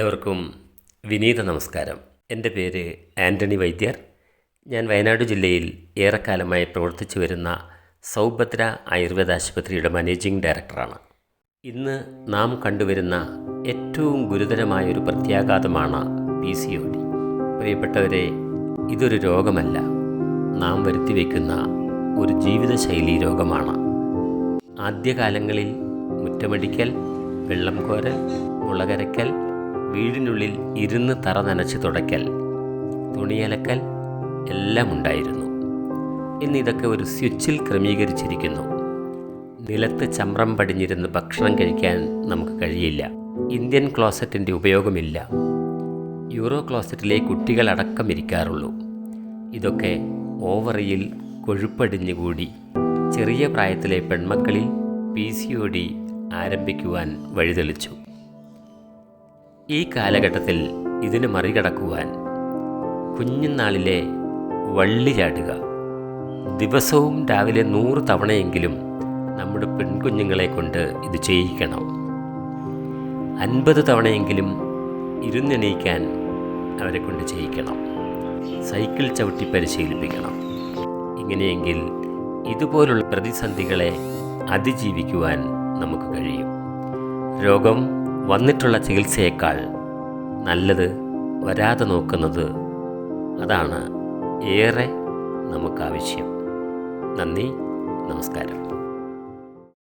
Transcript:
ഏവർക്കും വിനീത നമസ്കാരം. എന്റെ പേര് ആന്റണി വൈദ്യർ. ഞാൻ വയനാട് ജില്ലയിൽ ഏറെക്കാലമായി പ്രവർത്തിച്ചു വരുന്ന സൗഭദ്ര ആയുർവേദ ആശുപത്രിയുടെ മാനേജിംഗ് ഡയറക്ടറാണ്. ഇന്ന് നാം കണ്ടുവരുന്ന ഏറ്റവും ഗുരുതരമായൊരു പ്രത്യാഘാതമാണ് പി സി ഒ ഡി. പ്രിയപ്പെട്ടവരെ ഇതൊരു രോഗമല്ല. നാം വരുത്തിവെക്കുന്ന ഒരു ജീവിതശൈലി രോഗമാണ്. ആദ്യകാലങ്ങളിൽ മുറ്റമടിക്കൽ വെള്ളം കോരൽ മുളകരക്കൽ വീടിനുള്ളിൽ ഇരുന്ന് തറ നനച്ച് തുടയ്ക്കൽ തുണിയലക്കൽ എല്ലാം ഉണ്ടായിരുന്നു ഇന്നിതൊക്കെ ഒരു സ്വിച്ചിൽ ക്രമീകരിച്ചിരിക്കുന്നു. നിലത്ത് ചമ്രം പടിഞ്ഞിരുന്ന് ഭക്ഷണം കഴിക്കാൻ നമുക്ക് കഴിയില്ല. ഇന്ത്യൻ ക്ലോസറ്റിന്റെ ഉപയോഗമില്ല. യൂറോ ക്ലോസറ്റിലെ കുട്ടികളടക്കം ഇരിക്കാറുള്ളൂ. ഇതൊക്കെ ഓവറിയിൽ കൊഴുപ്പടിഞ്ഞുകൂടി ചെറിയ പ്രായത്തിലെ പെൺമക്കളിൽ പി സി ഒ ഡി ആരംഭിക്കുവാൻ വഴിതെളിച്ചു. ഈ കാലഘട്ടത്തിൽ ഇതിന് മറികടക്കുവാൻ കുഞ്ഞുനാളിലെ വള്ളി ചാടുക. ദിവസവും രാവിലെ നൂറ് തവണയെങ്കിലും നമ്മുടെ പെൺകുഞ്ഞുങ്ങളെ കൊണ്ട് ഇത് ചെയ്യിക്കണം. അൻപത് തവണയെങ്കിലും ഇരുന്നെണീക്കാൻ അവരെ കൊണ്ട് ചെയ്യിക്കണം. സൈക്കിൾ ചവിട്ടി പരിശീലിപ്പിക്കണം. ഇങ്ങനെയെങ്കിൽ ഇതുപോലുള്ള പ്രതിസന്ധികളെ അതിജീവിക്കുവാൻ നമുക്ക് കഴിയും. രോഗം വന്നിട്ടുള്ള ചികിത്സയേക്കാൾ നല്ലത് വരാതെ നോക്കുന്നത് അതാണ് ഏറെ നമുക്കാവശ്യം. നന്ദി നമസ്കാരം.